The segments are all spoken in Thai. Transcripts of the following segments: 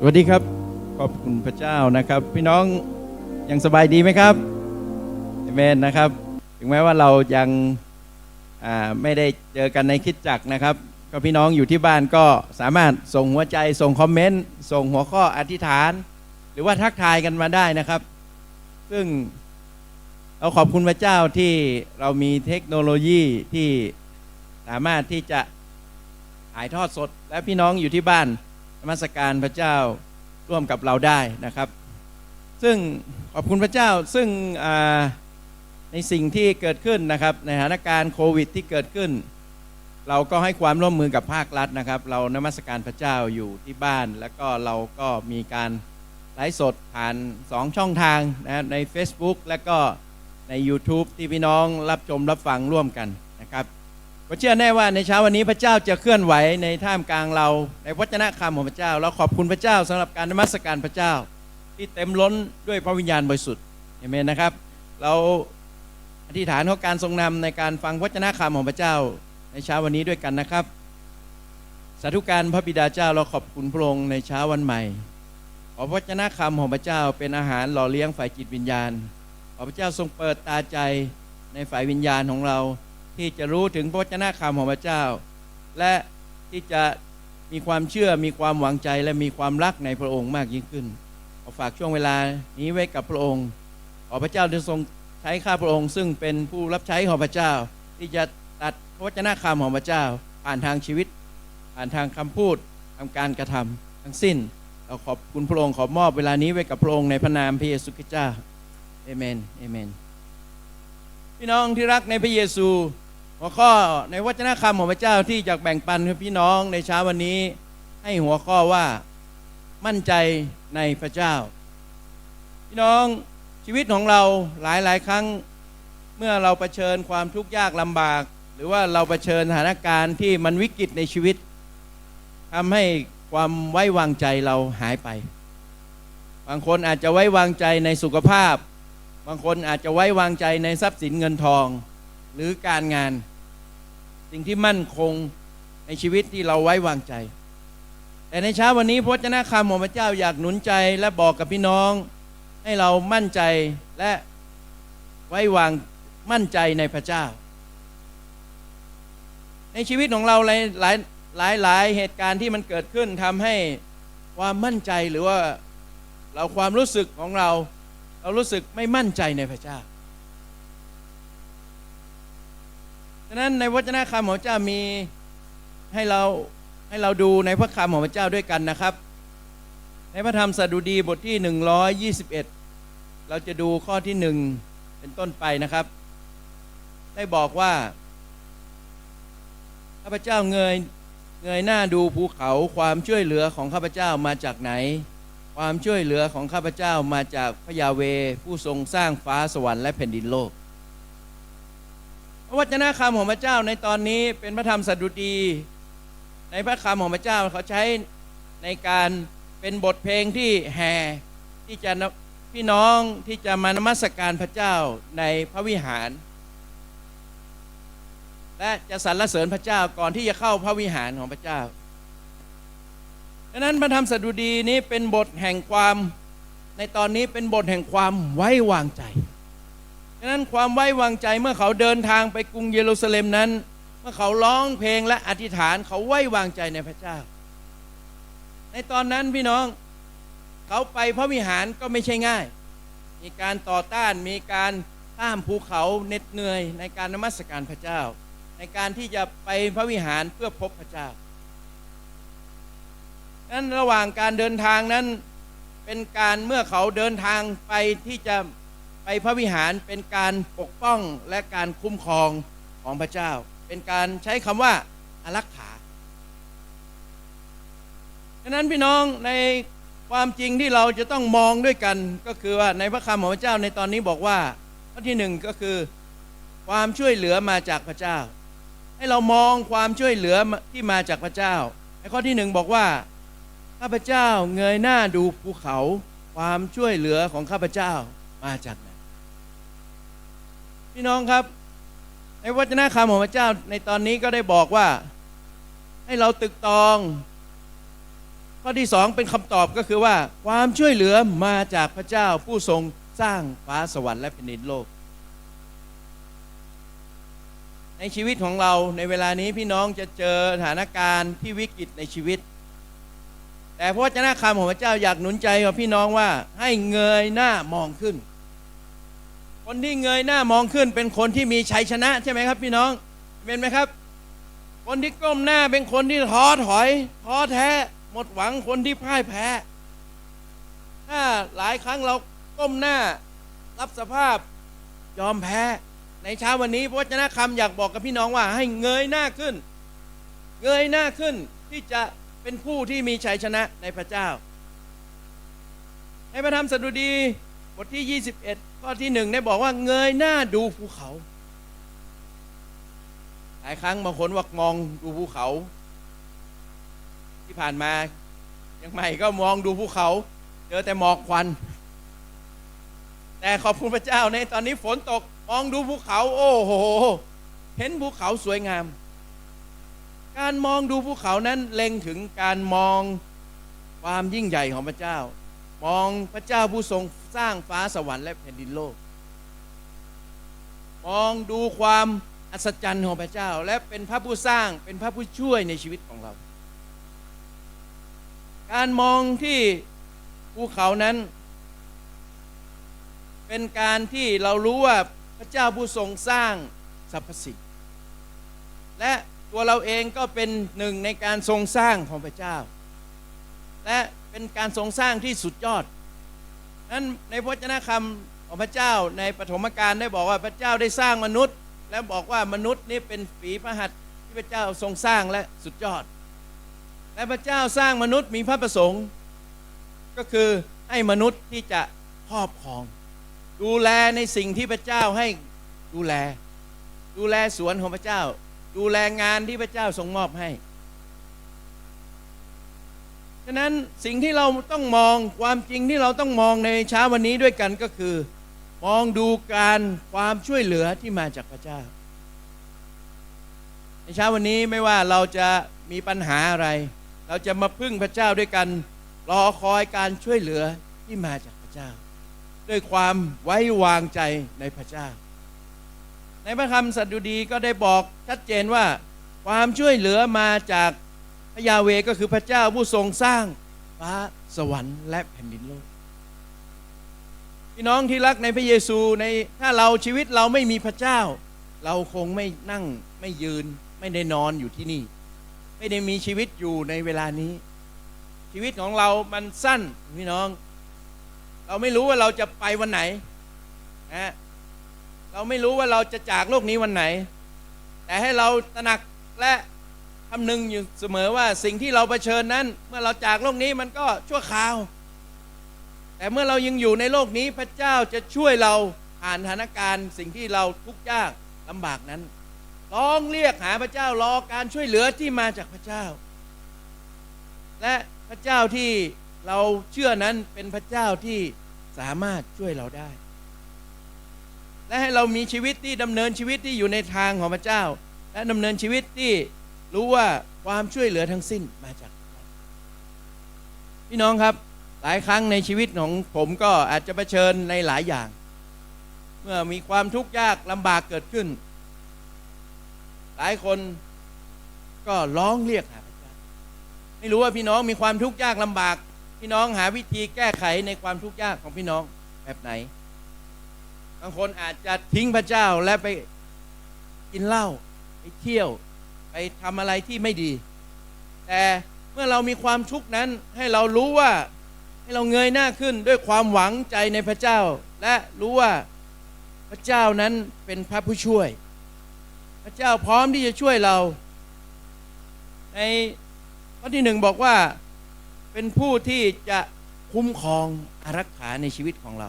สวัสดีครับ ขอบคุณพระเจ้านะครับ พี่น้องยังสบายดีไหมครับเอเมนนะครับ ถึงแม้ว่าเรายังไม่ได้เจอกันในคิดจักนะครับ ก็พี่น้องอยู่ที่บ้านก็สามารถส่งหัวใจส่งคอมเมนต์ส่งหัวข้ออธิษฐาน หรือว่าทักทายกันมาได้นะครับ ซึ่งเราขอบคุณพระเจ้าที่เรามีเทคโนโลยีที่สามารถที่จะถ่ายทอดสดและพี่น้องอยู่ที่บ้าน มัสการพระเจ้าร่วมกับเราได้นะครับ ซึ่งขอบคุณพระเจ้าซึ่งในสิ่งที่เกิดขึ้นนะครับ ในสถานการณ์โควิดที่เกิดขึ้น เราก็ให้ความร่วมมือกับภาครัฐนะครับ เรานมัสการพระเจ้าอยู่ที่บ้าน แล้วก็เราก็มีการไลฟ์สดผ่าน 2 ช่องทางนะใน Facebook และก็ใน YouTube ที่พี่น้องรับชมรับฟังร่วมกัน ผมเชื่อแน่ว่าในเช้าวันนี้พระเจ้าจะเคลื่อนไหวในท่ามกลางเรา ในวจนะคำของพระเจ้า เราขอบคุณพระเจ้าสำหรับการนมัสการพระเจ้า ที่เต็มล้นด้วยพระวิญญาณบริสุทธิ์เอเมนนะครับ เราอธิษฐานของการทรงนำในการฟังวจนะคำของพระเจ้า ในเช้าวันนี้ด้วยกันนะครับ สาธุการพระบิดาเจ้าเราขอบคุณพระองค์ในเช้าวันใหม่ขอพระวจนะคำของพระเจ้าเป็นอาหารหล่อเลี้ยงฝ่ายจิตวิญญาณขอพระเจ้าทรงเปิดตาใจในฝ่ายวิญญาณของเรา ที่จะรู้ถึงพระวจนะคำของพระเจ้า และที่จะมีความเชื่อมีความหวังใจและมีความรักในพระองค์มากยิ่งขึ้นขอฝากช่วงเวลานี้ไว้กับพระองค์ขอพระเจ้าจะทรงใช้ข้าพระองค์ซึ่งเป็นผู้รับใช้ของพระเจ้า ที่จะตัดพระวจนะคำของพระเจ้า ผ่านทางชีวิต ผ่านทางคำพูดทำการกระทำทั้งสิ้นเราขอบคุณพระองค์ขอมอบเวลานี้ไว้กับพระองค์ในพระนามพระเยซูคริสต์เจ้าเอเมนเอเมนพี่น้องที่รักในพระเยซู หัวข้อในวจนะคำของพระเจ้าที่จะแบ่งปันให้พี่น้องในเช้าวันนี้ ให้หัวข้อว่ามั่นใจในพระเจ้า พี่น้องชีวิตของเราหลายหลายครั้งเมื่อเราเผชิญความทุกข์ยากลำบาก หรือว่าเราเผชิญสถานการณ์ที่มันวิกฤตในชีวิตทำให้ความไว้วางใจเราหายไป บางคนอาจจะไว้วางใจในสุขภาพ บางคนอาจจะไว้วางใจในทรัพย์สินเงินทอง หรือการงาน สิ่งที่มั่นคงในชีวิตที่เราไว้วางใจ แต่ในเช้าวันนี้พระวจนะคำของพระเจ้าอยากหนุนใจและบอกกับพี่น้อง ให้เรามั่นใจและไว้วางมั่นใจในพระเจ้า ในชีวิตของเราหลายหลายหลายหลายเหตุการณ์ที่มันเกิดขึ้นทำให้ความมั่นใจหรือว่าเราความรู้สึกของเรา เรารู้สึกไม่มั่นใจในพระเจ้า ฉะนั้นในวจนะคำของพระเจ้ามีให้เราให้เราดูในพระคำของพระเจ้าด้วยกันนะครับ ในพระธรรมสดุดีบทที่ 121 เราจะดูข้อที่หนึ่งเป็นต้นไปนะครับ ได้บอกว่าข้าพเจ้าเงยเงยหน้าดูภูเขาความช่วยเหลือของข้าพเจ้ามาจากไหน ความช่วยเหลือของข้าพเจ้ามาจากพระยาเวผู้ทรงสร้างฟ้าสวรรค์และแผ่นดินโลก พระวจนะคำของพระเจ้าในตอนนี้เป็นพระธรรมสดุดี ในพระคำของพระเจ้าเขาใช้ในการเป็นบทเพลงที่แห่ที่จะพี่น้องที่จะมานมัสการพระเจ้าในพระวิหาร และจะสรรเสริญพระเจ้าก่อนที่จะเข้าพระวิหารของพระเจ้าดังนั้นพระธรรมสดุดีนี้เป็นบทแห่งความในตอนนี้เป็นบทแห่งความไว้วางใจ ดังนั้นความไว้วางใจเมื่อเขาเดินทางไปกรุงเยรูซาเล็มนั้น เมื่อเขาร้องเพลงและอธิษฐานเขาไว้วางใจในพระเจ้า ในตอนนั้นพี่น้องเขาไปพระวิหารก็ไม่ใช่ง่าย มีการต่อต้านมีการข้ามภูเขาเหน็ดเหนื่อยในการนมัสการพระเจ้า ในการที่จะไปพระวิหารเพื่อพบพระเจ้านั้นระหว่างการเดินทางนั้นเป็นการเมื่อเขาเดินทางไปที่จะ ไปพระวิหารเป็นการปกป้องและการคุ้มครองของพระเจ้า เป็นการใช้คำว่าอารักขาดังนั้นพี่น้องในความจริงที่เราจะต้องมองด้วยกันก็คือว่าในพระคำของพระเจ้าในตอนนี้บอกว่าข้อที่หนึ่งก็คือความช่วยเหลือมาจากพระเจ้า ให้เรามองความช่วยเหลือที่มาจากพระเจ้าในข้อที่หนึ่งบอกว่าข้าพเจ้าเงยหน้าดูภูเขา ความช่วยเหลือของข้าพเจ้ามาจากไหน พี่น้องครับ ในวจนะคำของพระเจ้าในตอนนี้ก็ได้บอกว่า ให้เราตึกตอง ข้อที่สองเป็นคำตอบก็คือว่า ความช่วยเหลือมาจากพระเจ้าผู้ทรงสร้างฟ้าสวรรค์และแผ่นดินโลก ในชีวิตของเราในเวลานี้พี่น้องจะเจอสถานการณ์ที่วิกฤตในชีวิต แต่พระวจนะคำของพระเจ้าอยากหนุนใจกับพี่น้องว่าให้เงยหน้ามองขึ้น คนที่เงยหน้ามองขึ้นเป็นคนที่มีชัยชนะใช่ไหมครับพี่น้องเป็นไหมครับ คนที่ก้มหน้าเป็นคนที่ท้อถอยท้อแท้ หมดหวังคนที่พ่ายแพ้ ถ้าหลายครั้งเราก้มหน้า รับสภาพยอมแพ้ ในเช้าวันนี้พระวจนะคำอยากบอกกับพี่น้องว่า ให้เงยหน้าขึ้น เงยหน้าขึ้นที่จะเป็นผู้ที่มีชัยชนะในพระเจ้า ในพระธรรมสดุดี บทที่ 21 ข้อที่หนึ่งได้บอกว่าเงยหน้าดูภูเขา หลายครั้งบางคนว่ามองดูภูเขา ที่ผ่านมายังใหม่ก็มองดูภูเขา เจอแต่หมอกควัน แต่ขอบคุณพระเจ้าในตอนนี้ฝนตกมองดูภูเขา โอ้โห เห็นภูเขาสวยงาม การมองดูภูเขานั้นเล็งถึงการมองความยิ่งใหญ่ของพระเจ้า มองพระเจ้าผู้ทรง สร้างฟ้าสวรรค์และแผ่นดินโลก มองดูความอัศจรรย์ของพระเจ้า และเป็นพระผู้สร้างเป็นพระผู้ช่วยในชีวิตของเรา การมองที่ภูเขานั้น เป็นการที่เรารู้ว่าพระเจ้าผู้ทรงสร้างสรรพสิ่งและตัวเราเองก็เป็นหนึ่งในการทรงสร้างของพระเจ้า และเป็นการทรงสร้างที่สุดยอด นั้นในพระวจนคำของพระเจ้าในปฐมกาลได้บอกว่าพระเจ้าได้สร้างมนุษย์ และบอกว่ามนุษย์นี้เป็นฝีพระหัตถ์ที่พระเจ้าทรงสร้างและสุดยอด และพระเจ้าสร้างมนุษย์มีพระประสงค์ ก็คือให้มนุษย์ที่จะครอบครอง ดูแลในสิ่งที่พระเจ้าให้ดูแล ดูแลสวนของพระเจ้า ดูแลงานที่พระเจ้าทรงมอบให้ ฉะนั้นสิ่งที่เราต้องมองความจริงที่เราต้องมองในเช้าวันนี้ด้วยกันก็คือ มองดูการความช่วยเหลือที่มาจากพระเจ้า ในเช้าวันนี้ไม่ว่าเราจะมีปัญหาอะไร เราจะมาพึ่งพระเจ้าด้วยกันรอคอยการช่วยเหลือที่มาจากพระเจ้า ด้วยความไว้วางใจในพระเจ้า ในพระคำสัตดุดีก็ได้บอกชัดเจนว่าความช่วยเหลือมาจาก ระยาเวก็คือพระเจ้าผู้ทรงสร้างฟ้าสวรรค์และแผ่นดินโลก พี่น้องที่รักในพระเยซูในถ้าเราชีวิตเราไม่มีพระเจ้า เราคงไม่นั่งไม่ยืนไม่ได้นอนอยู่ที่นี่ ไม่ได้มีชีวิตอยู่ในเวลานี้ ชีวิตของเรามันสั้นพี่น้อง เราไม่รู้ว่าเราจะไปวันไหนนะเราไม่รู้ว่าเราจะจากโลกนี้วันไหน แต่ให้เราตระหนักและ คำนึงอยู่เสมอว่าสิ่งที่เราเผชิญนั้น เมื่อเราจากโลกนี้มันก็ชั่วคราว แต่เมื่อเรายังอยู่ในโลกนี้พระเจ้าจะช่วยเราผ่านสถานการณ์ สิ่งที่เราทุกข์ยากลำบากนั้นร้องเรียกหาพระเจ้ารอการช่วยเหลือที่มาจากพระเจ้า และพระเจ้าที่เราเชื่อนั้นเป็นพระเจ้าที่สามารถช่วยเราได้ และให้เรามีชีวิตที่ดำเนินชีวิตที่อยู่ในทางของพระเจ้า และดำเนินชีวิตที่ รู้ว่าความช่วยเหลือทั้งสิ้นมาจาก พี่น้องครับ หลายครั้งในชีวิตของผมก็อาจจะเผชิญในหลายอย่าง เมื่อมีความทุกข์ยากลำบากเกิดขึ้น หลายคนก็ร้องเรียกหาพระเจ้าไม่รู้ว่าพี่น้องมีความทุกข์ยากลำบาก พี่น้องหาวิธีแก้ไขในความทุกข์ยากของพี่น้องแบบไหนบางคนอาจจะทิ้งพระเจ้าและไปกินเหล้าไปเที่ยว ทำอะไรที่ไม่ดี แต่เมื่อเรามีความทุกข์นั้นให้เรารู้ว่าให้เราเงยหน้าขึ้นด้วยความหวังใจในพระเจ้า และรู้ว่าพระเจ้านั้นเป็นพระผู้ช่วย พระเจ้าพร้อมที่จะช่วยเรา ในข้อที่หนึ่งบอกว่าเป็นผู้ที่จะคุ้มครองอารักขาในชีวิตของเรา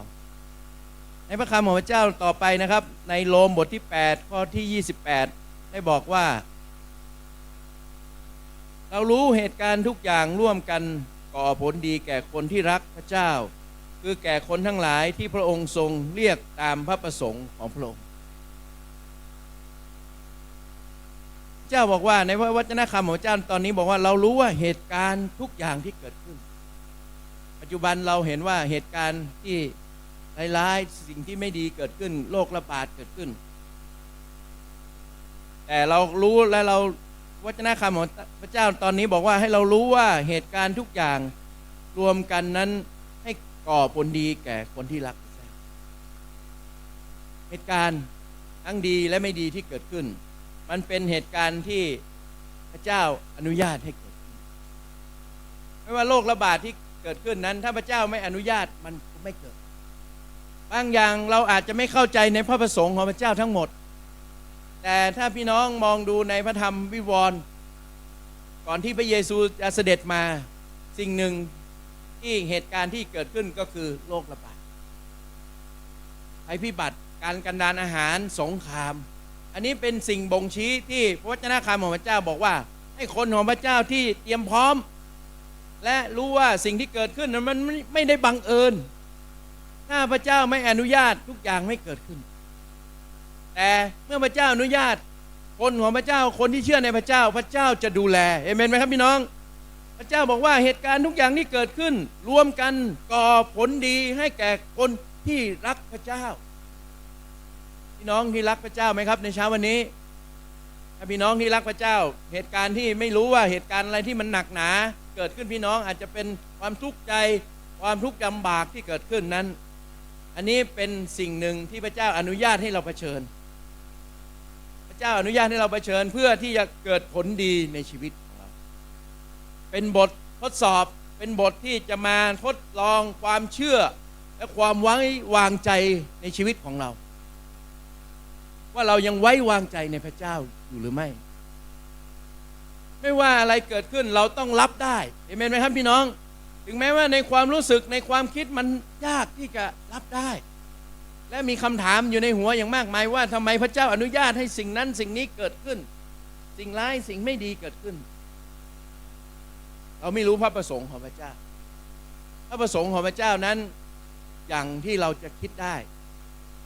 ในพระคำของพระเจ้าต่อไปนะครับ ในโรมบทที่ 8 ข้อที่ 28 ได้บอกว่า เรารู้เหตุการณ์ทุกอย่างร่วมกันก่อผลดีแก่คนที่รักพระเจ้า คือแก่คนทั้งหลายที่พระองค์ทรงเรียกตามพระประสงค์ของพระองค์เจ้าบอกว่าในพระวจนะคำของเจ้าตอนนี้บอกว่าเรารู้ว่าเหตุการณ์ทุกอย่างที่เกิดขึ้น ปัจจุบันเราเห็นว่าเหตุการณ์ที่ร้ายๆสิ่งที่ไม่ดีเกิดขึ้นโรคระบาดเกิดขึ้น แต่เรารู้และเรา วจนะคำของพระเจ้าตอนนี้บอกว่าให้เรารู้ว่าเหตุการณ์ทุกอย่างรวมกันนั้นให้ก่อผลดีแก่คนที่รักเหตุการณ์ทั้งดีและไม่ดีที่เกิดขึ้น มันเป็นเหตุการณ์ที่พระเจ้าอนุญาตให้เกิดขึ้น ไม่ว่าโรคระบาดที่เกิดขึ้นนั้น ถ้าพระเจ้าไม่อนุญาตมันไม่เกิด บางอย่างเราอาจจะไม่เข้าใจในพระประสงค์ของพระเจ้าทั้งหมด แต่ถ้าพี่น้องมองดูในพระธรรมวิวรณ์ก่อนที่พระเยซูจะเสด็จมาสิ่งหนึ่งที่เหตุการณ์ที่เกิดขึ้นก็คือโรคระบาดภัยพิบัติการกันดานอาหารสงคราม อันนี้เป็นสิ่งบ่งชี้ที่พระวจนะคำของพระเจ้าบอกว่า ให้คนของพระเจ้าที่เตรียมพร้อม และรู้ว่าสิ่งที่เกิดขึ้นนั้นมันไม่ไม่ได้บังเอิญ ถ้าพระเจ้าไม่อนุญาตทุกอย่างไม่เกิดขึ้น แต่เมื่อพระเจ้าอนุญาต คนของพระเจ้าคนที่เชื่อในพระเจ้า พระเจ้าจะดูแลเอเมนไหมครับพี่น้อง พระเจ้าบอกว่าเหตุการณ์ทุกอย่างที่เกิดขึ้น รวมกันก่อผลดีให้แก่คนที่รักพระเจ้า พี่น้องที่รักพระเจ้าไหมครับ ในเช้าวันนี้ถ้าพี่น้องที่รักพระเจ้า เหตุการณ์ที่ไม่รู้ว่าเหตุการณ์อะไรที่มันหนักหนา เกิดขึ้นพี่น้องอาจจะเป็นความทุกข์ใจความทุกข์ลำบากที่เกิดขึ้นนั้น อันนี้เป็นสิ่งหนึ่งที่พระเจ้าอนุญาตให้เราเผชิญ เจ้าอนุญาตให้เราเผชิญเพื่อที่จะเกิดผลดีในชีวิตของเรา เป็นบททดสอบเป็นบทที่จะมาทดลองความเชื่อ และความไว้วางใจในชีวิตของเรา ว่าเรายังไว้วางใจในพระเจ้าอยู่หรือไม่ ไม่ว่าอะไรเกิดขึ้นเราต้องรับได้เห็นไหมครับพี่น้อง ถึงแม้ว่าในความรู้สึกในความคิดมันยากที่จะรับได้ และมีคำถามอยู่ในหัวอย่างมากมายว่าทำไมพระเจ้าอนุญาตให้สิ่งนั้นสิ่งนี้เกิดขึ้น สิ่งร้ายสิ่งไม่ดีเกิดขึ้น เราไม่รู้พระประสงค์ของพระเจ้า พระประสงค์ของพระเจ้านั้นอย่างที่เราจะคิดได้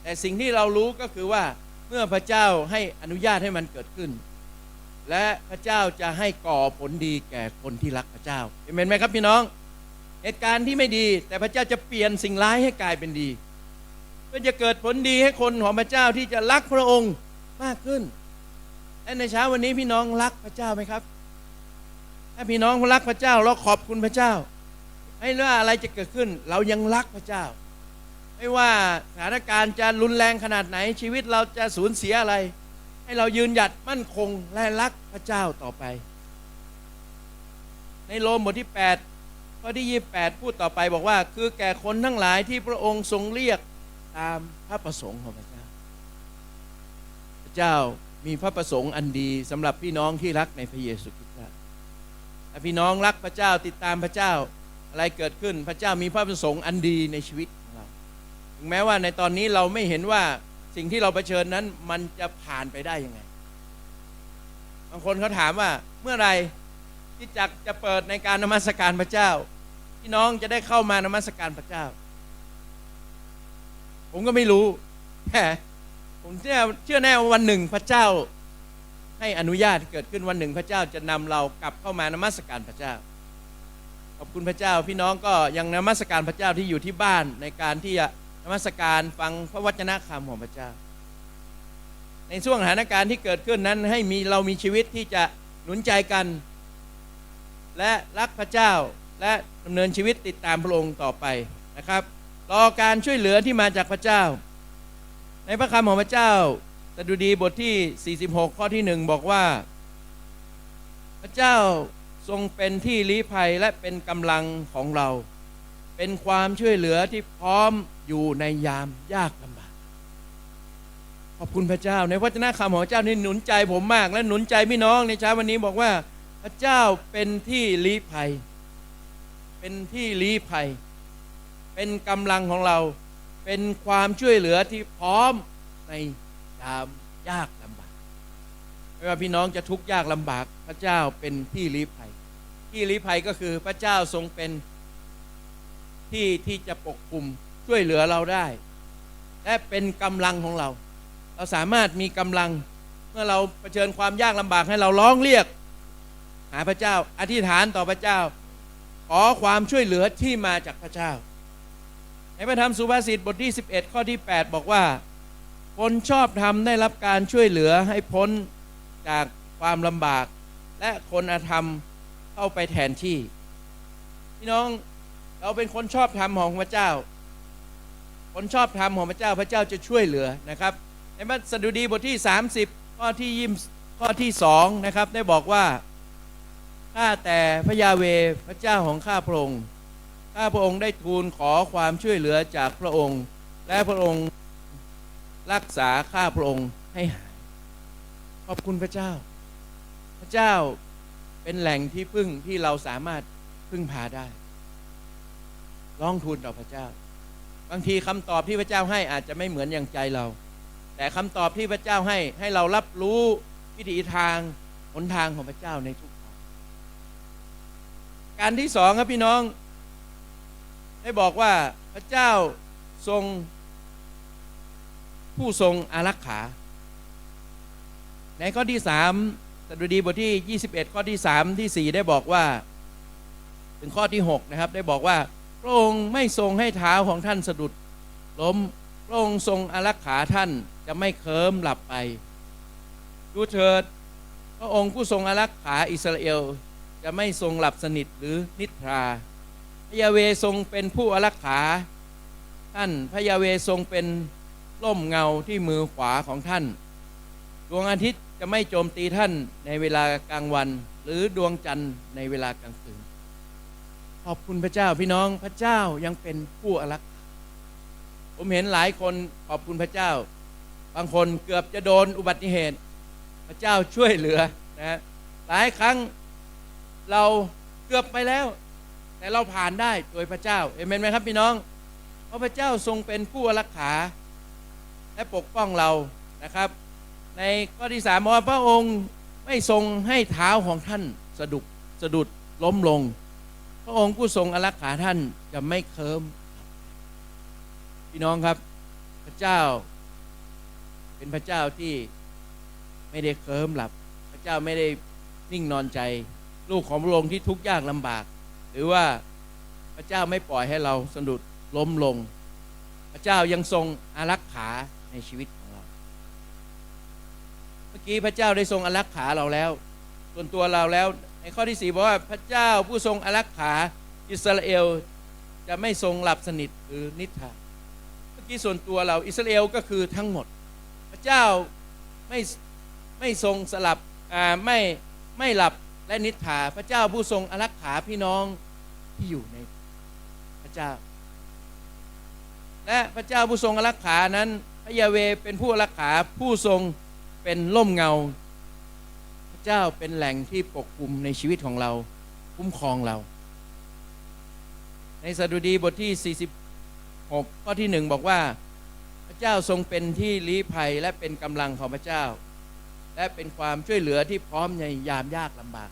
แต่สิ่งที่เรารู้ก็คือว่าเมื่อพระเจ้าให้อนุญาตให้มันเกิดขึ้น และพระเจ้าจะให้ก่อผลดีแก่คนที่รักพระเจ้าเห็นไหมครับพี่น้อง เหตุการณ์ที่ไม่ดี แต่พระเจ้าจะเปลี่ยนสิ่งร้ายให้กลายเป็นดี เพื่อจะเกิดผลดีให้คนของพระเจ้าที่จะรักพระองค์มากขึ้นและในเช้าวันนี้พี่น้องรักพระเจ้าไหมครับ ถ้าพี่น้องรักพระเจ้าเราขอบคุณพระเจ้า ไม่ว่าอะไรจะเกิดขึ้น เรายังรักพระเจ้า ไม่ว่าสถานการณ์จะรุนแรงขนาดไหนชีวิตเราจะสูญเสียอะไร ให้เรายืนหยัดมั่นคงและรักพระเจ้าต่อไป ในโรมบทที่8ข้อที่ 28 พูดต่อไปบอกว่า คือแก่คนทั้งหลายที่พระองค์ทรงเรียก ตามพระประสงค์ของพระเจ้า พระเจ้ามีพระประสงค์อันดีสำหรับพี่น้องที่รักในพระเยซูคริสต์ถ้าพี่น้องรักพระเจ้าติดตามพระเจ้าอะไรเกิดขึ้น พระเจ้ามีพระประสงค์อันดีในชีวิตของเราถึงแม้ว่าในตอนนี้เราไม่เห็นว่าสิ่งที่เราเผชิญนั้นมันจะผ่านไปได้ยังไง บางคนเขาถามว่าเมื่อไหรที่จักจะเปิดในการนมัสการพระเจ้า พี่น้องจะได้เข้ามานมัสการพระเจ้า ผมก็ไม่รู้แต่ผมเชื่อเชื่อแน่ว่าวันหนึ่งพระเจ้า ให้อนุญาตเกิดขึ้นวันหนึ่งพระเจ้าจะนำเรากลับเข้ามานมัสการพระเจ้า ขอบคุณพระเจ้าพี่น้องก็ยังนมัสการพระเจ้าที่อยู่ที่บ้านในการที่จะนมัสการฟังพระวจนะคำของพระเจ้า ในช่วงสถานการณ์ที่เกิดขึ้นนั้นให้มีเรามีชีวิตที่จะหนุนใจกัน และรักพระเจ้าและดำเนินชีวิตติดตามพระองค์ต่อไปนะครับ รอการช่วยเหลือที่มาจากพระเจ้า ในพระคำของพระเจ้าสดุดีบทที่ 46 ข้อที่หนึ่งบอกว่า พระเจ้าทรงเป็นที่ลี้ภัยและเป็นกำลังของเรา เป็นความช่วยเหลือที่พร้อมอยู่ในยามยากลำบากขอบคุณพระเจ้า ในพระเจ้าคำของพระเจ้านี่หนุนใจผมมาก และหนุนใจพี่น้องในเช้าวันนี้บอกว่า พระเจ้าเป็นที่ลี้ภัย เป็นที่ลี้ภัย เป็นกำลังของเรา เป็นความช่วยเหลือที่พร้อมในยามยากลำบากไม่ว่าพี่น้องจะทุกข์ยากลำบาก พระเจ้าเป็นที่ลี้ภัย ที่ลี้ภัยก็คือพระเจ้าทรงเป็นที่ที่จะปกคุมช่วยเหลือเราได้ และเป็นกำลังของเรา เราสามารถมีกำลังเมื่อเราเผชิญความยากลำบากให้เราร้องเรียก หาพระเจ้า อธิษฐานต่อพระเจ้า ขอความช่วยเหลือที่มาจากพระเจ้า ในพระธรรมสุภาษิตบทที่ 11 ข้อที่ 8 บอกว่า คนชอบธรรมได้รับการช่วยเหลือให้พ้นจากความลำบาก และคนอธรรมเข้าไปแทนที่ พี่น้องเราเป็นคนชอบธรรมของพระเจ้า คนชอบธรรมของพระเจ้าพระเจ้าจะช่วยเหลือนะครับ ในพระสดุดีบทที่ 30 ข้อที่ยิมข้อที่สองนะครับได้บอกว่าข้าแต่พระยาเวพระเจ้าของข้าพระองค์ ข้าพระองค์ได้ทูลขอความช่วยเหลือจากพระองค์ และพระองค์รักษาข้าพระองค์ให้หาย ขอบคุณพระเจ้า พระเจ้าเป็นแหล่งที่พึ่งที่เราสามารถพึ่งพาได้ร้องทูลต่อพระเจ้า บางทีคำตอบที่พระเจ้าให้อาจจะไม่เหมือนอย่างใจเรา แต่คำตอบที่พระเจ้าให้ให้เรารับรู้วิถีทางหนทางของพระเจ้าในทุกทางการที่สองครับพี่น้อง ได้บอกว่าพระเจ้าทรงผู้ทรงอารักขา ในข้อที่สามสดุดีบทที่ 21 ข้อที่ 3 ที่ 4 ได้บอกว่า ถึงข้อที่ 6 นะครับ ได้บอกว่า พระองค์ไม่ทรงให้เท้าของท่านสะดุดล้มพระองค์ทรงอารักขาท่านจะไม่เคลิ้มหลับไป ดูเถิด พระองค์ผู้ทรงอารักขาอิสราเอล จะไม่ทรงหลับสนิทหรือนิทรา ระยาเวทรงเป็นผู้อารักขา ท่านพระยาเวทรงเป็นร่มเงาที่มือขวาของท่าน ดวงอาทิตย์จะไม่โจมตีท่านในเวลากลางวัน หรือดวงจันทร์ในเวลากลางคืน ขอบคุณพระเจ้าพี่น้องพระเจ้ายังเป็นผู้อารักขาผมเห็นหลายคนขอบคุณพระเจ้า บางคนเกือบจะโดนอุบัติเหตุ พระเจ้าช่วยเหลือนะฮะหลายครั้งเราเกือบไปแล้ว แต่เราผ่านได้โดยพระเจ้าเอเมนไหมครับพี่น้อง เพราะพระเจ้าทรงเป็นผู้อารักขาและปกป้องเรานะครับ ในข้อที่สามบอกว่าพระองค์ไม่ทรงให้เท้าของท่านสะดุกสะดุดล้มลง พระองค์ผู้ทรงอารักขาท่านจะไม่เคิมพี่น้องครับ พระเจ้า เป็นพระเจ้าที่ไม่ได้เคิมหลับ พระเจ้าไม่ได้นิ่งนอนใจ ลูกของพระองค์ที่ทุกข์ยากลำบาก หรือว่าพระเจ้าไม่ปล่อยให้เราสะดุดล้มลง พระเจ้ายังทรงอารักขาในชีวิตของเรา เมื่อกี้พระเจ้าได้ทรงอารักขาเราแล้ว ส่วนตัวเราแล้วในข้อที่สี่บอกว่าพระเจ้าผู้ทรงอารักขาอิสราเอลจะไม่ทรงหลับสนิทหรือนิทราเมื่อกี้ส่วนตัวเราอิสราเอลก็คือทั้งหมด พระเจ้าไม่ไม่ทรงสลับไม่ไม่หลับและนิทราพระเจ้าผู้ทรงอารักขาพี่น้อง ที่อยู่ในพระเจ้า และพระเจ้าผู้ทรงรักขานั้น พระยาเวเป็นผู้รักขาผู้ทรงเป็นร่มเงา พระเจ้าเป็นแหล่งที่ปกคลุมในชีวิตของเรา คุ้มครองเรา ในสดุดีบทที่ 46 ข้อที่หนึ่งบอกว่า พระเจ้าทรงเป็นที่ลี้ภัยและเป็นกำลังของพระเจ้า และเป็นความช่วยเหลือที่พร้อมในยามยากลำบาก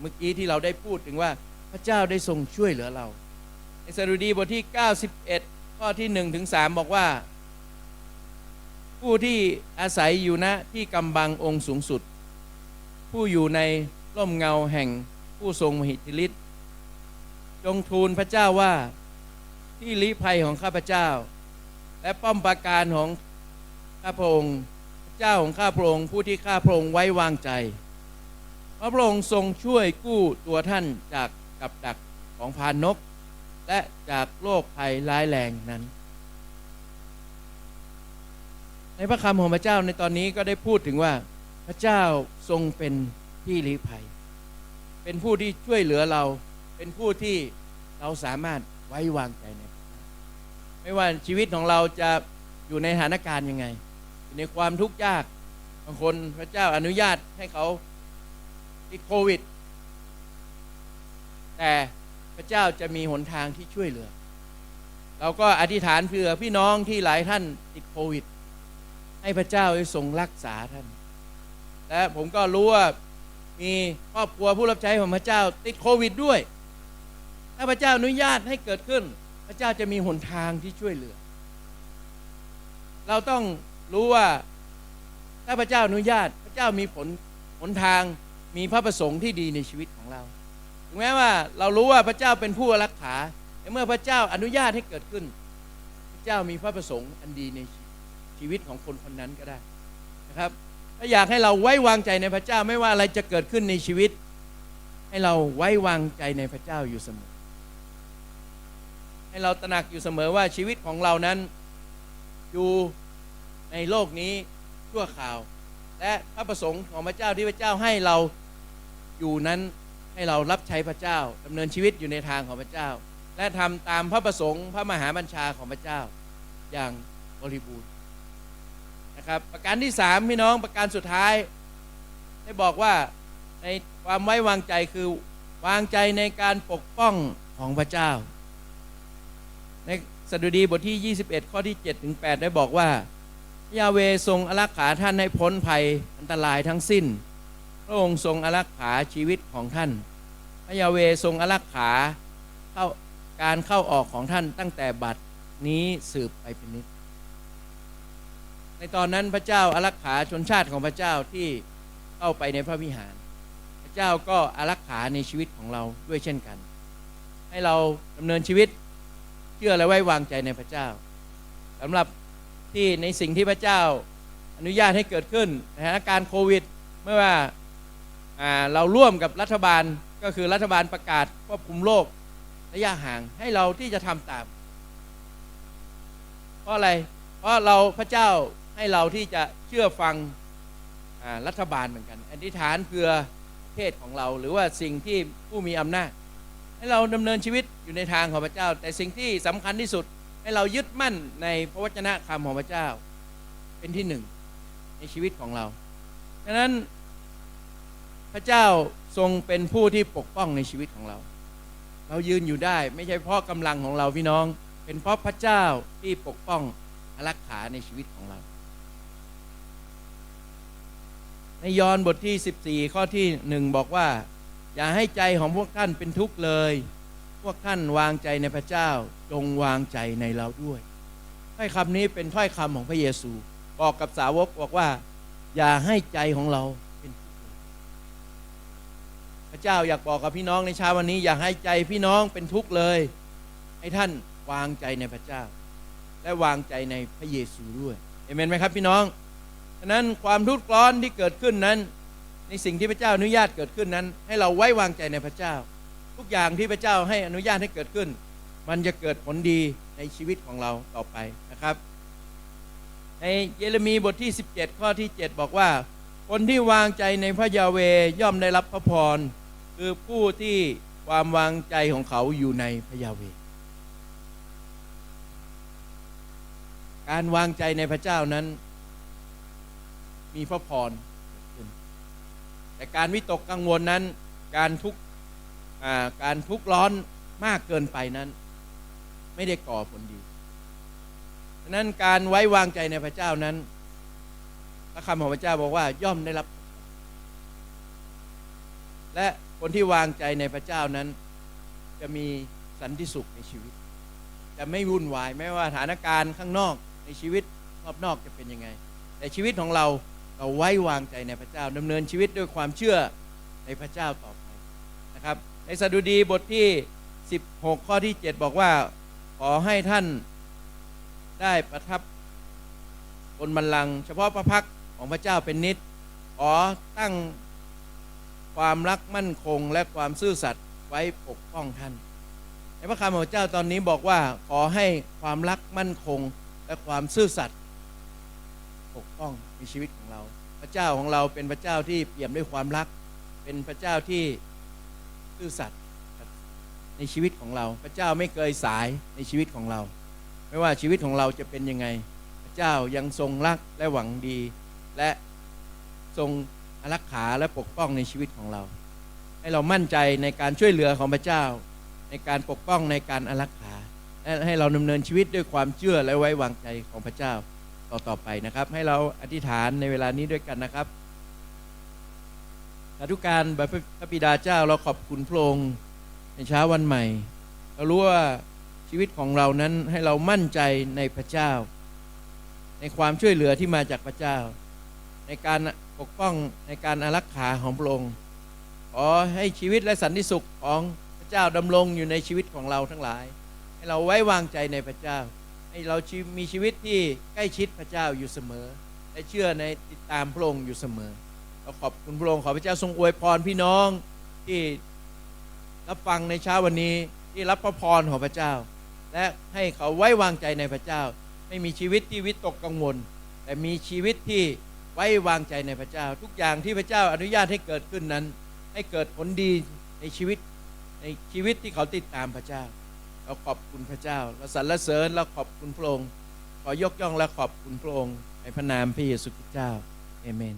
เมื่อกี้ที่เราได้พูดถึงว่า พระเจ้าได้ทรงช่วยเหลือเรา ในสดุดีบทที่ 91 ข้อที่1ถึง3บอกว่า ผู้ที่อาศัยอยู่ณที่กำบังองค์สูงสุด ผู้อยู่ในร่มเงาแห่งผู้ทรงมหิทธิฤทธิ์จงทูลพระเจ้าว่าที่ลี้ภัยของข้าพเจ้า และป้อมปราการของข้าพระองค์พระเจ้าของข้าพระองค์ผู้ที่ข้าพระองค์ไว้วางใจเพราะพระองค์ทรงช่วยกู้ตัวท่านจาก กับดักของพานนก และจากโรคภัยร้ายแรงนั้น ในพระคำของพระเจ้าในตอนนี้ก็ได้พูดถึงว่าพระเจ้าทรงเป็นที่ลี้ภัย เป็นผู้ที่ช่วยเหลือเรา เป็นผู้ที่เราสามารถไว้วางใจในพระเจ้าไม่ว่าชีวิตของเราจะอยู่ในสถานการณ์ยังไง อยู่ในความทุกข์ยาก บางคนพระเจ้าอนุญาตให้เขาติดโควิด แต่พระเจ้าจะมีหนทางที่ช่วยเหลือ เราก็อธิษฐานเผื่อพี่น้องที่หลายท่านติดโควิด ให้พระเจ้าทรงรักษาท่าน และผมก็รู้ว่ามีครอบครัวผู้รับใช้ของพระเจ้าติดโควิดด้วย ถ้าพระเจ้าอนุญาตให้เกิดขึ้น พระเจ้าจะมีหนทางที่ช่วยเหลือ เราต้องรู้ว่าถ้าพระเจ้าอนุญาต พระเจ้ามีผลหนทางมีพระประสงค์ที่ดีในชีวิตของเรา แม้ว่าเรารู้ว่าพระเจ้าเป็นผู้รักษาเมื่อพระเจ้าอนุญาตให้เกิดขึ้น พระเจ้ามีพระประสงค์อันดีในชีวิตของคนคนนั้นก็ได้นะครับ ถ้าอยากให้เราไว้วางใจในพระเจ้าไม่ว่าอะไรจะเกิดขึ้นในชีวิต ให้เราไว้วางใจในพระเจ้าอยู่เสมอ ให้เราตระหนักอยู่เสมอว่าชีวิตของเรานั้นอยู่ในโลกนี้ชั่วคราว และพระประสงค์ของพระเจ้าที่พระเจ้าให้เราอยู่นั้น ให้เรารับใช้พระเจ้าดำเนินชีวิตอยู่ในทางของพระเจ้า และทำตามพระประสงค์พระมหาบัญชาของพระเจ้าอย่างบริบูรณ์นะครับประการที่สามพี่น้องประการสุดท้าย ได้บอกว่าในความไว้วางใจคือวางใจในการปกป้องของพระเจ้า ในสดุดีบทที่ 21 ข้อที่7ถึง8ได้บอกว่ายาเวทรงอารักขาท่านให้พ้นภัยอันตรายทั้งสิ้น พระองค์ทรงอารักขาชีวิตของท่าน พระยาเวทรงอารักขาเข้าการเข้าออกของท่านตั้งแต่บัดนี้สืบไปเป็นนิจในตอนนั้นพระเจ้าอารักขาชนชาติของพระเจ้าที่เข้าไปในพระวิหาร พระเจ้าก็อารักขาในชีวิตของเราด้วยเช่นกัน ให้เราดำเนินชีวิตเชื่อและไว้วางใจในพระเจ้าสำหรับที่ในสิ่งที่พระเจ้าอนุญาตให้เกิดขึ้นสถานการณ์โควิดเมื่อว่าอ่า เราร่วมกับรัฐบาลก็คือรัฐบาลประกาศควบคุมโรคระยะห่างให้เราที่จะทำตาม เพราะอะไร เพราะเราพระเจ้าให้เราที่จะเชื่อฟังรัฐบาลเหมือนกันอธิษฐานเพื่อประเทศของเราหรือว่าสิ่งที่ผู้มีอำนาจ ให้เราดำเนินชีวิตอยู่ในทางของพระเจ้า แต่สิ่งที่สำคัญที่สุดให้เรายึดมั่นในพระวจนะคำของพระเจ้า เป็นที่หนึ่งในชีวิตของเราดังนั้น พระเจ้าทรงเป็นผู้ที่ปกป้องในชีวิตของเรา เรายืนอยู่ได้ไม่ใช่เพราะกำลังของเราพี่น้อง เป็นเพราะพระเจ้าที่ปกป้องอารักขาในชีวิตของเรา ในยอห์นบทที่ 14 ข้อที่หนึ่งบอกว่า อย่าให้ใจของพวกท่านเป็นทุกข์เลย พวกท่านวางใจในพระเจ้าจงวางใจในเราด้วยถ้อยคำนี้เป็นถ้อยคำของพระเยซู บอกกับสาวกบอกว่า อย่าให้ใจของเราเป็นทุกข์เลยพ ระเจ้าอยากบอกกับพี่น้องในเช้าวันนี้ อย่าให้ใจพี่น้องเป็นทุกข์เลย ให้ท่านวางใจในพระเจ้า และวางใจในพระเยซูด้วยเอเมนไหมครับพี่น้องฉะนั้นความทุกข์ร้อนที่เกิดขึ้นนั้น ในสิ่งที่พระเจ้าอนุญาตเกิดขึ้นนั้น ให้เราไว้วางใจในพระเจ้า ทุกอย่างที่พระเจ้าให้อนุญาตให้เกิดขึ้น มันจะเกิดผลดีในชีวิตของเราต่อไปนะครับ ในเยเรมีบทที่ 17 ข้อที่ 7 บอกว่าคนที่วางใจในพระยาเวย่อมได้รับพระพร คือผู้ที่ความวางใจของเขาอยู่ในพระยาเวการวางใจในพระเจ้านั้น มีพระพรแต่การวิตกกังวลนั้น การทุกข์การทุกข์ร้อนมากเกินไปนั้น ไม่ได้ก่อผลดีฉะนั้นการไว้วางใจในพระเจ้านั้นพระคำของพระเจ้าบอกว่าย่อมได้รับ และ คนที่วางใจในพระเจ้านั้น จะมีสันติสุขในชีวิต จะไม่วุ่นวายไม่ว่าสถานการณ์ข้างนอกในชีวิตรอบนอกจะเป็นยังไง แต่ชีวิตของเราเราไว้วางใจในพระเจ้าดำเนินชีวิตด้วยความเชื่อในพระเจ้าต่อไปนะครับ ในสดุดีบทที่ 16 ข้อที่ 7 บอกว่า ขอให้ท่านได้ประทับบนบัลลังก์เฉพาะพระพักของพระเจ้าเป็นนิด ขอตั้ง ความรักมั่นคงและความซื่อสัตย์ไว้ปกป้องท่านในพระคำของพระเจ้าตอนนี้บอกว่าขอให้ความรักมั่นคงและความซื่อสัตย์ปกป้องในชีวิตของเรา พระเจ้าของเราเป็นพระเจ้าที่เปี่ยมด้วยความรัก เป็นพระเจ้าที่ซื่อสัตย์ในชีวิตของเรา พระเจ้าไม่เคยสายในชีวิตของเรา ไม่ว่าชีวิตของเราจะเป็นยังไง พระเจ้ายังทรงรักและหวังดี และทรง รักขาและปกป้องในชีวิตของเรา ให้เรามั่นใจในการช่วยเหลือของพระเจ้า ในการปกป้องในการอารักขาและให้เราดำเนินชีวิตด้วยความเชื่อและไว้วางใจของพระเจ้าต่อต่อไปนะครับ ให้เราอธิษฐานในเวลานี้ด้วยกันนะครับสาธุการบพระบิดาเจ้าเราขอบคุณพระองค์ในเช้าวันใหม่ เรารู้ว่าชีวิตของเรานั้นให้เรามั่นใจในพระเจ้า ในความช่วยเหลือที่มาจากพระเจ้า ในการปกป้องในการอารักขาของพระองค์ขอให้ชีวิตและสันติสุขของพระเจ้าดำรงอยู่ในชีวิตของเราทั้งหลาย ให้เราไว้วางใจในพระเจ้า ให้เรามีชีวิตที่ใกล้ชิดพระเจ้าอยู่เสมอ และเชื่อในติดตามพระองค์อยู่เสมอเราขอบคุณพระองค์ขอพระเจ้าทรงอวยพรพี่น้องที่รับฟังในเช้าวันนี้ที่รับพระพรของพระเจ้า และให้เขาไว้วางใจในพระเจ้า ไม่มีชีวิตที่วิตกกังวล แต่มีชีวิตที่ ไว้วางใจในพระเจ้า ทุกอย่างที่พระเจ้าอนุญาตให้เกิดขึ้นนั้น ให้เกิดผลดีในชีวิตในชีวิตที่เขาติดตามพระเจ้า เราขอบคุณพระเจ้า เราสรรเสริญเราขอบคุณพระองค์ขอยกย่องและขอบคุณพระองค์ในพระนามพระเยซูคริสต์เจ้าเอเมน